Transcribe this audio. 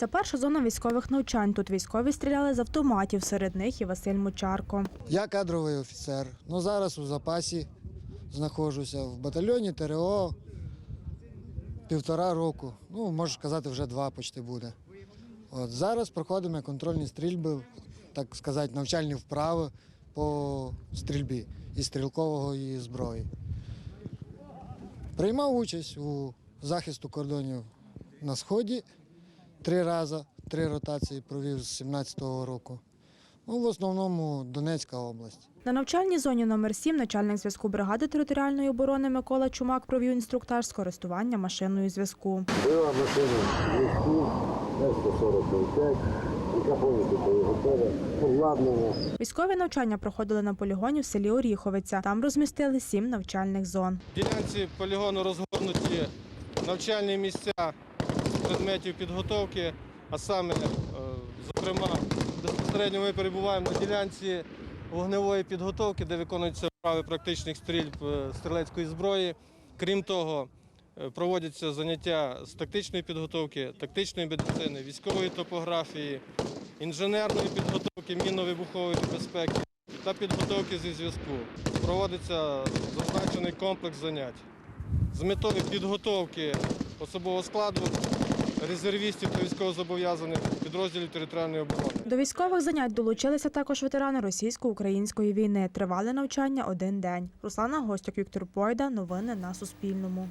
Це перша зона військових навчань. Тут військові стріляли з автоматів. Серед них і Василь Мочарко. Я кадровий офіцер. Ну зараз у запасі знаходжуся в батальйоні ТРО півтора року. Ну, можу сказати, вже два почти буде. От зараз проходимо контрольні стрільби, так сказати, навчальні вправи по стрільбі із стрілкової зброї. Приймав участь у захисту кордонів на сході три рази, три ротації провів з 17-го року. Ну, в основному Донецька область. На навчальній зоні номер 7 начальник зв'язку бригади територіальної оборони Микола Чумак провів інструктаж з користування машиною зв'язку. Бойова машина зв'язку, С-145, яка повністю обладнана. Військові навчання проходили на полігоні в селі Оріховиця. Там розмістили сім навчальних зон. В ділянці полігону розгорнуті навчальні місця предметів підготовки, а саме, е, зокрема, безпосередньо ми перебуваємо на ділянці вогневої підготовки, де виконуються вправи практичних стрільб е, стрілецької зброї. Крім того, е, проводяться заняття з тактичної підготовки, тактичної медицини, військової топографії, інженерної підготовки, мінно-вибухової безпеки та підготовки зі зв'язку. Проводиться зазначений комплекс занять з метою підготовки особового складу, резервістів та військовозобов'язаних підрозділів територіальної оборони. До військових занять долучилися також ветерани російсько-української війни. Тривали навчання один день. Руслана Гостюк, Віктор Пойда. Новини на Суспільному.